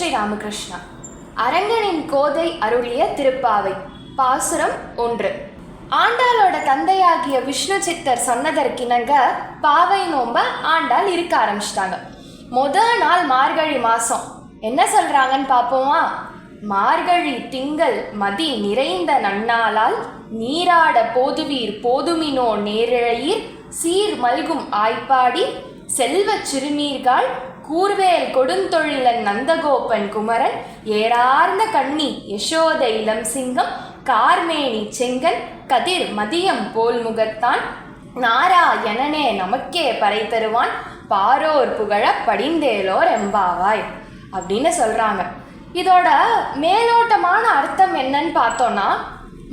ஸ்ரீராமகிருஷ்ணா. அரங்கனின் கோதை அருளிய திருப்பாவை. பாசுரம் ஒன்று. ஆண்டாளோட தந்தையாகிய விஷ்ணு சித்தர் சொன்னதற்கிணங்க பாவை நோம்ப ஆண்டாள் இருக்க ஆரம்பிச்சிட்டாங்க. முத நாள் மார்கழி மாசம். என்ன சொல்றாங்கன்னு பார்ப்போமா மார்கழி திங்கள் மதி நிறைந்த நன்னாளால் நீராட போதுவீர் போதுமினோ நேரிழையீர் சீர் மல்கும் ஆய்ப்பாடி செல்வச் சிறுநீர்கால் கூர்வேல் கொடுந்தொழிலன் நந்தகோபன் குமரன் ஏறார்ந்த கண்ணி யசோத இளம் சிங்கம் கார்மேனி செங்கன் கதிர் மதியம் போல் முகத்தான். நாராயணனே நமக்கே பறை தருவான் பாரோர் புகழ படிந்தேலோர் எம்பாவாய் அப்படின்னு சொல்றாங்க. இதோட மேலோட்டமான அர்த்தம் என்னன்னு பார்த்தோன்னா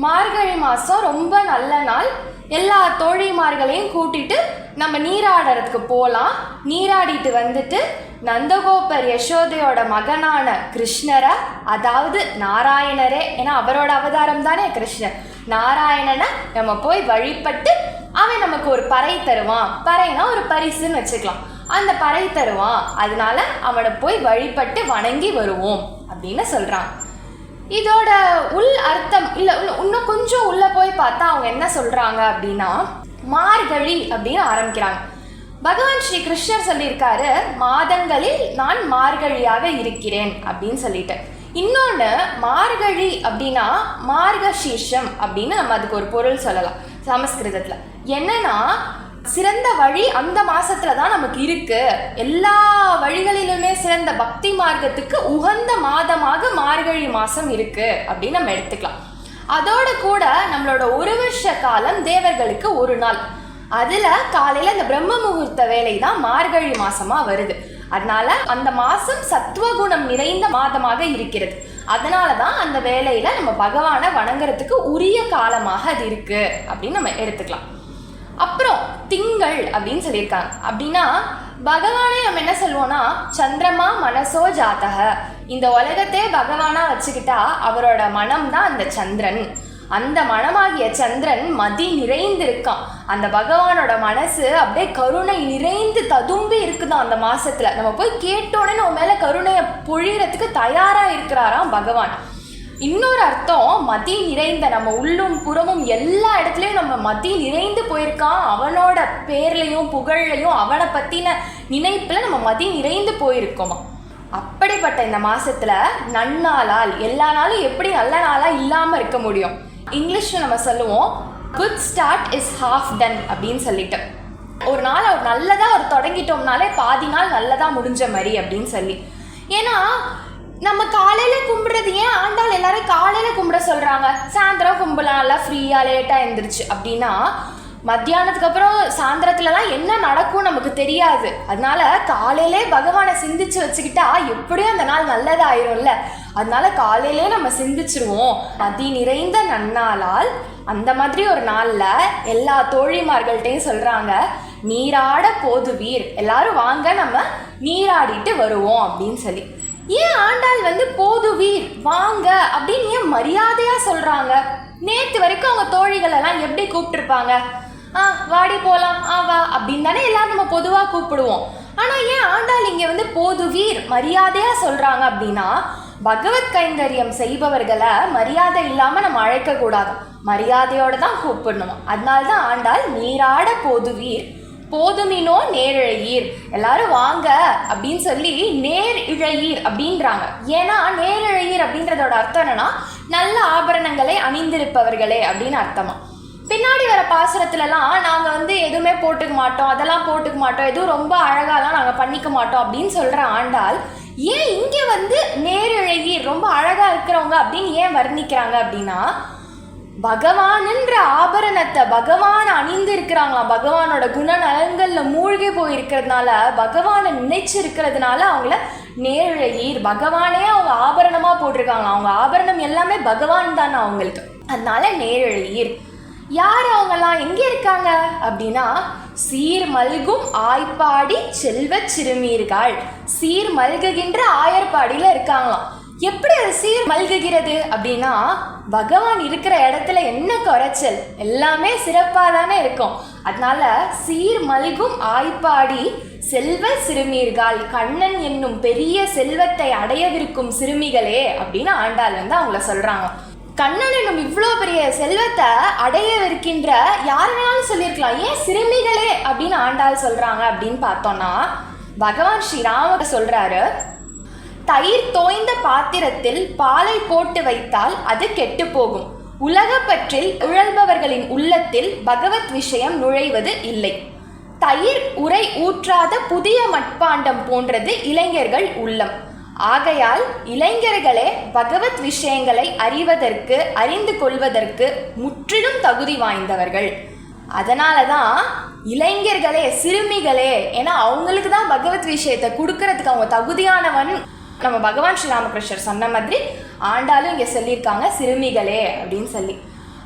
மார்கழி மாதம் ரொம்ப நல்ல நாள். எல்லா தோழிமார்களையும் கூட்டிட்டு நம்ம நீராடுறதுக்கு போகலாம் நீராடிட்டு வந்துட்டு நந்தகோபர் யசோதையோட மகனான கிருஷ்ணரை அதாவது நாராயணரே ஏன்னா அவரோட அவதாரம் தானே கிருஷ்ணர். நாராயணனை நம்ம போய் வழிபட்டு அவன் நமக்கு ஒரு பறை தருவான். பறைனா ஒரு பரிசுன்னு வச்சுக்கலாம். அந்த பறை தருவான். அதனால அவனை போய் வழிபட்டு வணங்கி வருவோம் அப்படின்னு சொல்கிறான் இதோட உள் அர்த்தம் இல்லை இன்னும் கொஞ்சம் உள்ள போய் பார்த்தா அவங்க என்ன சொல்றாங்க அப்படின்னா மார்கழி அப்படின்னு ஆரம்பிக்கிறாங்க. பகவான் ஸ்ரீ கிருஷ்ணர் சொல்லியிருக்காரு மாதங்களில் நான் மார்கழியாக இருக்கிறேன் அப்படின்னு சொல்லிட்டு. இன்னொன்று மார்கழி அப்படின்னா மார்கசீஷம் அப்படின்னு நம்ம அதுக்கு ஒரு பொருள் சொல்லலாம் சமஸ்கிருதத்தில். என்னன்னா சிறந்த வழி அந்த மாசத்துல தான் நமக்கு இருக்கு. எல்லா வழிகளிலுமே சிறந்த பக்தி மார்க்கத்துக்கு உகந்த மாதமாக மார்கழி மாசம் இருக்கு அப்படின்னு நம்ம எடுத்துக்கலாம். அதோட கூட நம்மளோட ஒரு வருஷ காலம் தேவர்களுக்கு ஒரு நாள். அதுல காலையில இந்த பிரம்ம முகூர்த்த வேலை தான் மார்கழி மாசமா வருது. அதனால அந்த மாசம் சத்துவகுணம் நிறைந்த மாதமாக இருக்கிறது. அதனால தான் அந்த வேலையில நம்ம பகவானை வணங்குறதுக்கு உரிய காலமாக அது இருக்கு அப்படின்னு நம்ம எடுத்துக்கலாம். அப்புறம் திங்கள் அப்படின்னு சொல்லியிருக்காங்க. அப்படின்னா பகவானே நம்ம என்ன சொல்லுவோம்னா சந்திரமா மனசோ ஜாதக. இந்த உலகத்தே பகவானா வச்சுக்கிட்டா அவரோட மனம் தான் அந்த சந்திரன். அந்த மனமாகிய சந்திரன் மதி நிறைந்து இருக்கான் அந்த பகவானோட மனசு அப்படியே கருணை நிறைந்து ததும்பி இருக்குதான் அந்த மாசத்துல. நம்ம போய் கேட்டோடனே நம்ம மேல கருணையை பொழியறதுக்கு தயாரா இருக்கிறாராம் பகவான். இன்னொரு அர்த்தம் மதி நிறைந்த நம்ம உள்ளும் புறமும் எல்லா இடத்துலையும் நம்ம மதி நிறைந்து போயிருக்கான். அவனோட பேர்லையும் புகழ்லையும் அவனை பத்தின நினைப்புல நம்ம மதி நிறைந்து போயிருக்கோமா? அப்படிப்பட்ட இந்த மாசத்துல நன்னாளால் எல்லா நாளும் எப்படி நல்ல நாளா இல்லாம இருக்க முடியும்? இங்கிலீஷ்ல நம்ம சொல்லுவோம் good start is half done அப்படின்னு சொல்லிட்டு. ஒரு நாள் ஒரு நல்லதா ஒரு தொடங்கிட்டோம்னாலே பாதி நாள் நல்லதா முடிஞ்ச மாதிரி அப்படின்னு சொல்லி. ஏன்னா நம்ம காலையில கும்பிடுறது ஏன் ஆண்டாள் எல்லாரும் காலையில கும்பிட சொல்றாங்க? சாயந்தரம் கும்பலாம்ல ஃப்ரீயா லேட்டா எழுந்திருச்சு அப்படின்னா மத்தியானத்துக்கு அப்புறம் சாயந்தரத்துலலாம் என்ன நடக்கும் நமக்கு தெரியாது. அதனால காலையிலே பகவானை சிந்திச்சு வச்சுக்கிட்டா எப்படியும் அந்த நாள் நல்லதாயிரும்ல. அதனால காலையிலே நம்ம சிந்திச்சிருவோம். மதி நிறைந்த நன்னாளால் அந்த மாதிரி ஒரு நாளில் எல்லா தோழிமார்கள்ட்டையும் சொல்றாங்க நீராட போதுவீர். எல்லாரும் வாங்க நம்ம நீராடிட்டு வருவோம் அப்படின்னு சொல்லி. ஏன் ஆண்டாள் வந்து போது வீர்? வாங்க அப்படின்னு ஏன் மரியாதையா சொல்றாங்க? நேத்து வரைக்கும் அவங்க தோழிகள் எல்லாம் எப்படி கூப்பிட்டுருப்பாங்க? ஆ வாடி போலாம் ஆ வா அப்படின்னு தானே எல்லாரும் நம்ம பொதுவா கூப்பிடுவோம். ஆனா ஏன் ஆண்டாள் இங்க வந்து போது வீர் மரியாதையா சொல்றாங்க அப்படின்னா பகவத் கைங்கரியம் செய்பவர்களை மரியாதை இல்லாம நம்ம அழைக்க கூடாது மரியாதையோட தான் கூப்பிடணும். அதனால தான் ஆண்டாள் நீராட போதுவீர் போதுமினோ நேரிழையீர். எல்லாரும் வாங்க அப்படின்னு சொல்லி நேர் இழையீர் அப்படின்றாங்க. ஏன்னா நேரிழையீர் அப்படின்றதோட அர்த்தம் என்னன்னா நல்ல ஆபரணங்களை அணிந்திருப்பவர்களே அப்படின்னு அர்த்தமா. பின்னாடி வர பாசுரத்துலலாம் நாங்கள் வந்து எதுவுமே போட்டுக்க மாட்டோம் அதெல்லாம் போட்டுக்க மாட்டோம் எதுவும் ரொம்ப அழகாலாம் நாங்கள் பண்ணிக்க மாட்டோம் அப்படின்னு சொல்கிற ஆண்டால் ஏன் இங்கே வந்து நேரிழையீர் ரொம்ப அழகாக இருக்கிறவங்க அப்படின்னு ஏன் வர்ணிக்கிறாங்க அப்படின்னா பகவானுன்ற ஆபரணத்தை பகவான் அணிந்து இருக்கிறாங்களாம் பகவானோட குணநலங்கள்ல மூழ்கி போயிருக்கிறதுனால பகவானை நினைச்சு இருக்கிறதுனால அவங்கள நேரழகீர். பகவானே அவங்க ஆபரணமா போட்டிருக்காங்க. அவங்க ஆபரணம் எல்லாமே பகவான் தானே அவங்களுக்கு. அதனால நேரழகீர். யார் அவங்கெல்லாம் எங்க இருக்காங்க? அப்படின்னா சீர் மல்கும் ஆய்ப்பாடி செல்வ சிறுமீர்கள். சீர் மல்குகின்ற ஆயர்பாடியில இருக்காங்களாம். எப்படி அது சீர் மல்குகிறது அப்படின்னா பகவான் இருக்கிற இடத்துல என்ன குறைச்சல்? எல்லாமே சிறப்பாக தானே இருக்கும். அதனால சீர் மல்கும் ஆய்ப்பாடி செல்வ சிறுமீர்கள் கண்ணன் என்னும் பெரிய செல்வத்தை அடையவிருக்கும் சிறுமிகளே அப்படின்னு ஆண்டாள் வந்து அவங்கள சொல்றாங்க. கண்ணன் என்னும் இவ்வளோ பெரிய செல்வத்தை அடையவிருக்கின்ற யார் வேணாலும் சொல்லியிருக்கலாம். ஏன் சிறுமிகளே அப்படின்னு ஆண்டாள் சொல்றாங்க அப்படின்னு பார்த்தோம்னா பகவான் ஸ்ரீராம சொல்றாரு தயிர் தோய்ந்த பாத்திரத்தில் பாலை போட்டு வைத்தால் அது கெட்டு போகும் உலகப்பற்றில் உழல்பவர்களின் உள்ளத்தில் பகவத் விஷயம் நுழைவது இல்லை. தயிர் உரை ஊற்றாத புதிய மட்பாண்டம் போன்றது இளைஞர்கள் உள்ளம். ஆகையால் இளைஞர்களே பகவத் விஷயங்களை அறிவதற்கு அறிந்து கொள்வதற்கு முற்றிலும் தகுதி வாய்ந்தவர்கள். அதனால தான் இளைஞர்களே சிறுமிகளே ஏன்னா அவங்களுக்கு தான் பகவத் விஷயத்தை கொடுக்கறதுக்கு அவங்க தகுதியானவன் நம்ம பகவான் ஸ்ரீராமகிருஷ்ணர் சொன்ன மாதிரி ஆண்டாலும் இங்கே சொல்லியிருக்காங்க சிறுமிகளே அப்படின்னு சொல்லி.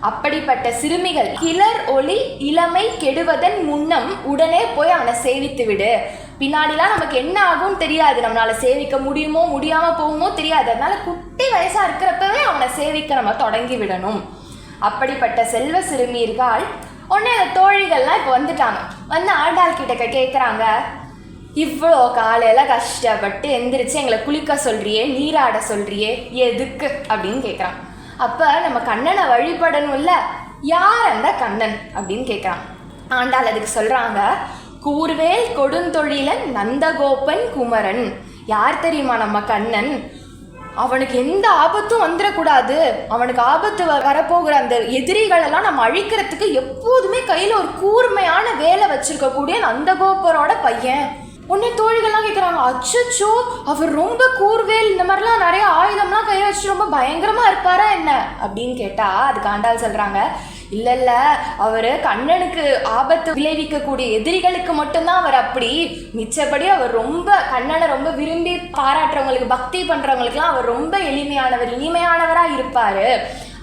அப்படிப்பட்ட சிறுமிகள் கிளர் ஒளி இளமை கெடுவதன் முன்னம் உடனே போய் அவனை சேவித்து விடு. பின்னாடிலாம் நமக்கு என்ன ஆகும்னு தெரியாது. நம்மளால சேவிக்க முடியுமோ முடியாமல் போகுமோ தெரியாது. அதனால குட்டி வயசாக இருக்கிறப்பவே அவனை சேவிக்க நம்ம தொடங்கி விடணும். அப்படிப்பட்ட செல்வ சிறுமியர்கள் உடனே அந்த தோழிகள்லாம் இப்போ வந்துட்டாங்க. வந்து ஆண்டாள் கிட்ட கேட்குறாங்க இவ்வளோ காலையில் கஷ்டப்பட்டு எந்திரிச்சு எங்களை குளிக்க சொல்றியே நீராட சொல்றியே எதுக்கு அப்படின்னு கேட்குறான் அப்போ நம்ம கண்ணனை வழிபடணும்ல யார் அந்த கண்ணன் அப்படின்னு கேட்குறான் ஆண்டாள் அதுக்கு சொல்கிறாங்க கூர்வேல் கொடுந்தொழிலன் நந்தகோபன் குமரன். யார் தெரியுமா நம்ம கண்ணன்? அவனுக்கு எந்த ஆபத்தும் வந்துடக்கூடாது அவனுக்கு ஆபத்து வ- வரப்போகிற அந்த எதிரிகளெல்லாம் நம்ம அழிக்கிறதுக்கு எப்போதுமே கையில் ஒரு கூர்மையான வேலை வச்சுருக்கக்கூடிய நந்தகோபரோட பையன். உன்னை தோழிகள்லாம் கேட்குறாங்க அச்சச்சோ அவர் ரொம்ப கூர்வேல் இந்த மாதிரிலாம் நிறைய ஆயுதம்லாம் கையை வச்சு ரொம்ப பயங்கரமாக இருப்பாரா என்ன? அப்படின்னு கேட்டால் அதுக்கு ஆண்டாள் சொல்கிறாங்க இல்லை இல்லை அவர் கண்ணனுக்கு ஆபத்து விளைவிக்கக்கூடிய எதிரிகளுக்கு மட்டும்தான் அவர் அப்படி. மிச்சப்படி அவர் ரொம்ப கண்ணனை ரொம்ப விரும்பி பாராட்டுறவங்களுக்கு பக்தி பண்ணுறவங்களுக்குலாம் அவர் ரொம்ப எளிமையானவர் இனிமையானவராக இருப்பார்.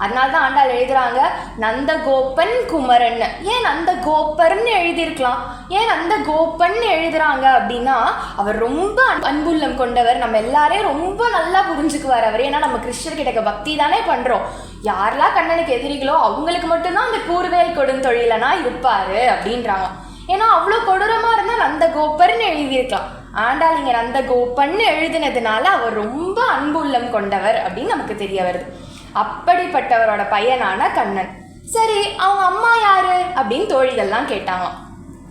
அதனால தான் ஆண்டாள் எழுதுறாங்க நந்த கோபன் குமரன். ஏன் நந்தகோபர்னு எழுதியிருக்கலாம்? ஏன் நந்தகோபன் எழுதுறாங்க அப்படின்னா அவர் ரொம்ப அன்புள்ளம் கொண்டவர். நம்ம எல்லாரையும் ரொம்ப நல்லா புரிஞ்சுக்குவார் அவர். ஏன்னா நம்ம கிறிஸ்டர் கிட்ட பக்தி தானே பண்றோம். யாரெல்லாம் கண்ணனுக்கு எதிரிகளோ அவங்களுக்கு மட்டும்தான் அந்த கூர்வேல் கொடுந்தொழிலனா இருப்பாரு அப்படின்றாங்க ஏன்னா அவ்வளோ கொடூரமா நந்த கோப்பர்னு எழுதியிருக்கலாம். ஆண்டாள் நந்த கோப்பன்னு எழுதினதுனால அவர் ரொம்ப அன்புள்ளம் கொண்டவர் அப்படின்னு நமக்கு தெரிய வருது. அப்படிப்பட்டவரோட பையனான கண்ணன். சரி அவங்க அம்மா யாரு? அப்படின்னு தோழிகள்லாம் கேட்டாங்க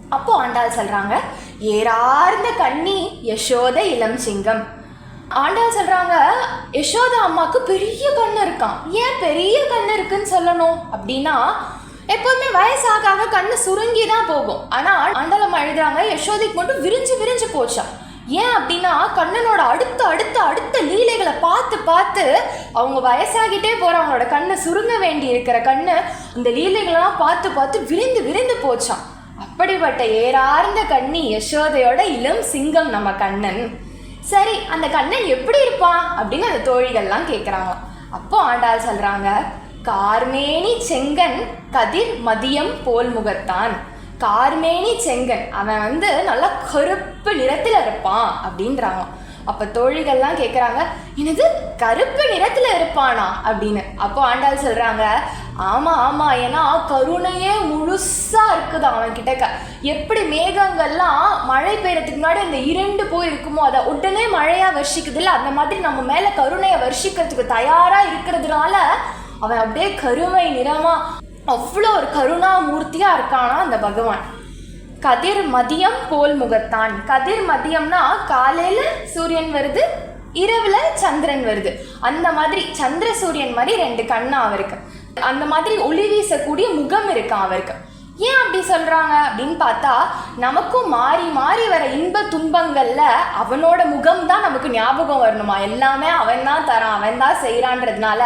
அப்போ ஆண்டாள் சொல்றாங்க ஏறார்ந்த கண்ணி யசோத இளம் சிங்கம் ஆண்டாள் சொல்றாங்க யசோதா அம்மாவுக்கு பெரிய கண்ணு இருக்கான். ஏன் பெரிய கண்ணு இருக்குன்னு சொல்லணும்? அப்படின்னா எப்போதுமே வயசாக ஆக கண்ணு சுருங்கி தான் போகும். ஆனா ஆண்டாளம் அம்மா எழுதுறாங்க யசோதைக்கு மட்டும் விரிஞ்சு விரிஞ்சு போச்சா? ஏன் அப்படின்னா கண்ணனோட அடுத்த அடுத்த அடுத்த லீலைகளை பார்த்து பார்த்து அவங்க வயசாகிட்டே போறவங்களோட கண்ணை சுருங்க வேண்டி இருக்கிற கண்ணு அந்த லீலைகளெல்லாம் பார்த்து பார்த்து விரிந்து விரிந்து போச்சான் அப்படிப்பட்ட ஏறார்ந்த கண்ணி யசோதையோட இளம் சிங்கம் நம்ம கண்ணன். சரி அந்த கண்ணன் எப்படி இருப்பான் அப்படின்னு அந்த தோழிகள்லாம் கேட்குறாங்க அப்போ ஆண்டாள் சொல்கிறாங்க கார்மேனி செங்கன் கதிர் மதியம் போல் முகத்தான். கார்மேனி செங்கன் அவன் வந்து நல்லா கருப்பு நிறத்தில் இருப்பான் அப்படின்றாங்க. அப்போ தோழிகள்லாம் கேட்குறாங்க என்னது கருப்பு நிறத்தில் இருப்பானா? அப்படின்னு. அப்போ ஆண்டாள் சொல்கிறாங்க ஆமாம் ஆமாம் ஏன்னா கருணையே முழுசாக இருக்குது அவன் கிட்டக்க எப்படி மேகங்கள்லாம் மழை பெய்யறதுக்கு முன்னாடி இந்த இரண்டு போய் இருக்குமோ அதை உடனே மழையாக வர்ஷிக்குது அந்த மாதிரி நம்ம மேலே கருணையை வர்ஷிக்கிறதுக்கு தயாராக இருக்கிறதுனால அவன் அப்படியே கருமை நிறமாக அவ்வளோ ஒரு கருணாமூர்த்தியாக இருக்கானா அந்த பகவான்? கதிர் மதியம் போல் முகத்தான். கதிர் மதியம்னா காலையில சூரியன் வருது இரவுல சந்திரன் வருது. அந்த மாதிரி சந்திர சூரியன் மாதிரி ரெண்டு கண்ணா அவருக்கு. அந்த மாதிரி ஒளி வீசக்கூடிய முகம் இருக்கான் அவருக்கு. ஏன் அப்படி சொல்றாங்க அப்படின்னு பார்த்தா நமக்கும் மாறி மாறி வர இன்ப துன்பங்கள்ல அவனோட முகம் தான் நமக்கு ஞாபகம் வரணுமா? எல்லாமே அவன் தான் தரான் அவன் தான் செய்யறான்றதுனால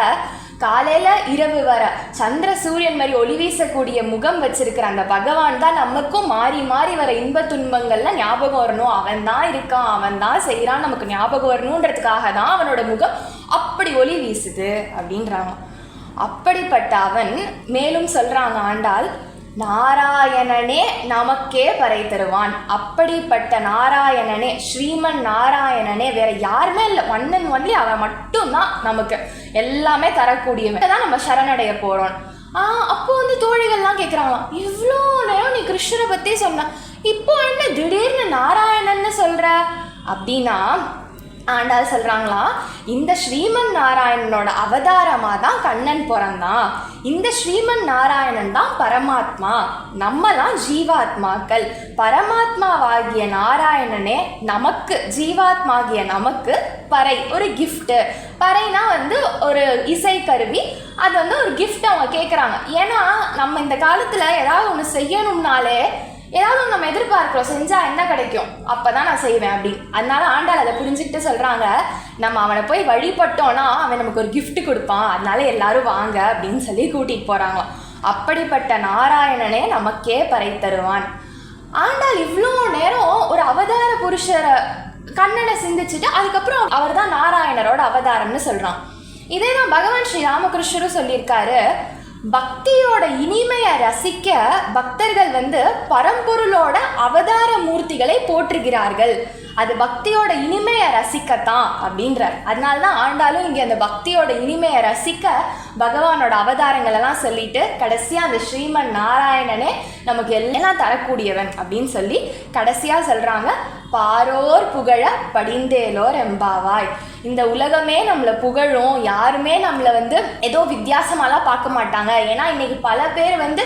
காலையில இரவு வர சந்திர சூரியன் மாதிரி ஒளி வீசக்கூடிய முகம் வச்சிருக்கிற அந்த பகவான் தான் நமக்கும் மாறி மாறி வர இன்ப துன்பங்கள்லாம் ஞாபகம் வரணும். அவன் தான் இருக்கான் அவன் தான் செய்கிறான் நமக்கு ஞாபகம் வரணுன்றதுக்காக தான் அவனோட முகம் அப்படி ஒளி வீசுது அப்படின்றாங்க. அப்படிப்பட்ட அவன் மேலும் சொல்றாங்க ஆண்டாள் நாராயணனே நமக்கே பறை தருவான். அப்படிப்பட்ட நாராயணனே ஸ்ரீமன் நாராயணனே வேற யாருமே இல்லை. ஒன்னன் ஒன்லி அவன் மட்டும்தான் நமக்கு எல்லாமே தரக்கூடியவன். தான் நம்ம சரணடைய போறோம். ஆ அப்போ வந்து தோழிகள்லாம் கேட்குறாங்களாம் இவ்வளோ நேரம் நீ நீ கிருஷ்ணரை பற்றி சொன்ன இப்போ என்ன திடீர்னு நாராயணன்னு சொல்கிற அப்படின்னா ஆண்டாள் சொல்கிறாங்களா இந்த ஸ்ரீமன் நாராயணனோட அவதாரமாக தான் கண்ணன் பிறந்தான். இந்த ஸ்ரீமன் நாராயணன் தான் பரமாத்மா. நம்மலாம் ஜீவாத்மாக்கள். பரமாத்மாவாகிய நாராயணனே நமக்கு ஜீவாத்மாகிய நமக்கு பறை ஒரு கிஃப்ட்டு பறைனா வந்து ஒரு இசைக்கருவி அது வந்து ஒரு கிஃப்ட் அவங்க கேட்குறாங்க ஏன்னா நம்ம இந்த காலத்தில் ஏதாவது ஒன்று செய்யணும்னாலே ஏதாவது நம்ம எதிர்பார்க்கிறோம் செஞ்சால் என்ன கிடைக்கும்? அப்போ தான் நான் செய்வேன் அப்படி. அதனால ஆண்டாள் அதை புரிஞ்சுக்கிட்டு சொல்கிறாங்க நம்ம அவனை போய் வழிபட்டோம்னா அவன் நமக்கு ஒரு கிஃப்ட் கொடுப்பான். அதனால எல்லாரும் வாங்க அப்படின்னு சொல்லி கூட்டிகிட்டு போகிறாங்க அப்படிப்பட்ட நாராயணனே நமக்கே பறை தருவான். ஆண்டாள் இவ்வளோ நேரம் ஒரு அவதார புருஷரை கண்ணனை சிந்திச்சுட்டு அதுக்கப்புறம் அவர் தான் நாராயணரோட அவதாரம்னு சொல்கிறான் இதே தான் பகவான் ஸ்ரீ ராமகிருஷ்ணரும் சொல்லியிருக்காரு. பக்தியோட இனிமையை ரசிக்க பக்தர்கள் வந்து பரம்பொருளோட அவதார மூர்த்திகளை போற்றுகிறார்கள். அது பக்தியோட இனிமையை ரசிக்கத்தான் அப்படின்றார். அதனால தான் ஆண்டாலும் இங்கே அந்த பக்தியோட இனிமையை ரசிக்க பகவானோட அவதாரங்கள் எல்லாம் சொல்லிட்டு கடைசியாக அந்த ஸ்ரீமன் நாராயணனே நமக்கு எல்லாம் தரக்கூடியவன் அப்படின்னு சொல்லி கடைசியாக சொல்கிறாங்க பாரோர் புகழ படிந்தேலோர் எம்பாவாய். இந்த உலகமே நம்மளை புகழும். யாருமே நம்மளை வந்து ஏதோ வித்தியாசமாலாம் பார்க்க மாட்டாங்க. ஏன்னா இன்னைக்கு பல பேர் வந்து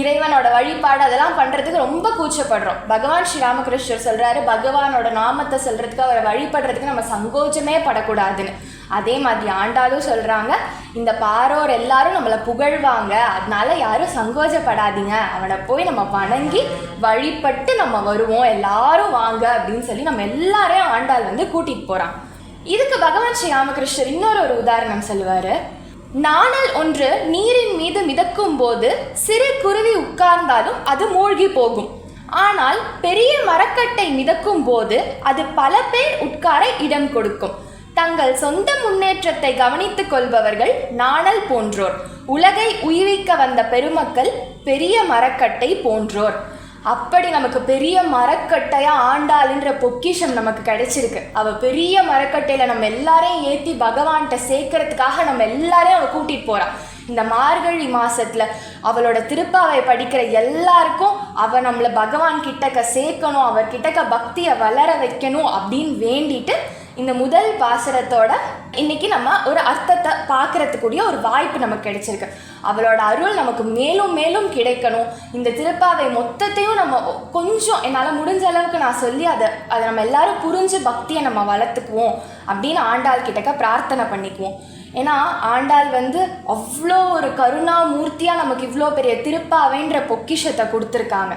இறைவனோட வழிபாடு அதெல்லாம் பண்ணுறதுக்கு ரொம்ப கூச்சப்படுறோம். பகவான் ஸ்ரீ ராமகிருஷ்ணர் சொல்கிறாரு பகவானோட நாமத்தை சொல்கிறதுக்கு அவரை வழிபடுறதுக்கு நம்ம சங்கோச்சமே படக்கூடாதுன்னு. அதே மாதிரி ஆண்டாலும் சொல்கிறாங்க இந்த பாரோர் எல்லாரும் நம்மளை புகழ்வாங்க அதனால யாரும் சங்கோஜப்படாதீங்க அவனை போய் நம்ம வணங்கி வழிபட்டு நம்ம வருவோம் எல்லாரும் வாங்க அப்படின்னு சொல்லி நம்ம எல்லாரையும் ஆண்டாள் வந்து கூட்டிகிட்டு போகிறான் இதுக்கு பகவான் ஸ்ரீ ராமகிருஷ்ணர் இன்னொரு ஒரு உதாரணம் சொல்லுவார். நாணல் ஒன்று நீரின் மீது மிதக்கும் போது சிறு குருவி உட்கார்ந்தாலும் அது மூழ்கி போகும். ஆனால் பெரிய மரக்கட்டை மிதக்கும் போது அது பல பேர் உட்கார இடம் கொடுக்கும். தங்கள் சொந்த முன்னேற்றத்தை கவனித்துக் கொள்பவர்கள் நாணல் போன்றோர். உலகை உயிரிக்க வந்த பெருமக்கள் பெரிய மரக்கட்டை போன்றோர். அப்படி நமக்கு பெரிய மரக்கட்டையா ஆண்டாளுன்ற பொக்கிஷம் நமக்கு கிடைச்சிருக்கு. அவ பெரிய மரக்கட்டையில நம்ம எல்லாரையும் ஏத்தி பகவான்கிட்ட சேர்க்கறதுக்காக நம்ம எல்லாரையும் அவ கூட்டிட்டு போறா. இந்த மார்கழி மாசத்துல அவளோட திருப்பாவை படிக்கிற எல்லாருக்கும் அவ நம்மள பகவான் கிட்டக்க சேர்க்கணும் அவர்கிட்டக்க பக்தியை வளர வைக்கணும் அப்படின்னு வேண்டிட்டு இந்த முதல் பாசுரத்தோட இன்னைக்கு நம்ம ஒரு அர்த்தத்தை பார்க்கறதுக்குரிய ஒரு வாய்ப்பு நமக்கு கிடைச்சிருக்கு. அவளோட அருள் நமக்கு மேலும் மேலும் கிடைக்கணும். இந்த திருப்பாவை மொத்தத்தையும் நம்ம கொஞ்சம் என்னால் முடிஞ்ச அளவுக்கு நான் சொல்லி அதை அதை நம்ம எல்லாரும் புரிஞ்சு பக்தியை நம்ம வளர்த்துக்குவோம் அப்படின்னு ஆண்டாள் கிட்டக்க பிரார்த்தனை பண்ணிக்குவோம். ஏன்னா ஆண்டாள் வந்து அவ்வளோ ஒரு கருணாமூர்த்தியாக நமக்கு இவ்வளோ பெரிய திருப்பாவைன்ற பொக்கிஷத்தை கொடுத்துருக்காங்க.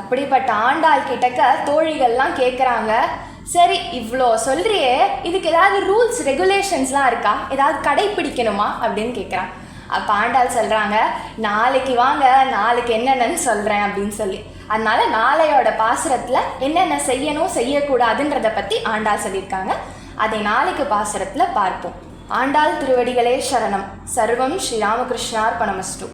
அப்படிப்பட்ட ஆண்டாள் கிட்டக்க தோழிகள்லாம் கேட்குறாங்க சரி இவ்வளோ சொல்றியே இதுக்கு ஏதாவது ரூல்ஸ் ரெகுலேஷன்ஸ்லாம் இருக்கா? ஏதாவது கடைப்பிடிக்கணுமா? அப்படின்னு கேட்குறான் அப்போ ஆண்டாள் சொல்கிறாங்க நாளைக்கு வாங்க நாளைக்கு என்னென்னு சொல்கிறேன் அப்படின்னு சொல்லி. அதனால நாளையோட பாசுரத்தில் என்னென்ன செய்யணும் செய்யக்கூடாதுன்றதை பற்றி ஆண்டாள் சொல்லியிருக்காங்க. அதை நாளைக்கு பாசுரத்தில் பார்ப்போம். ஆண்டாள் திருவடிகளே சரணம். சர்வம் ஸ்ரீராமகிருஷ்ணார்பணமஸ்து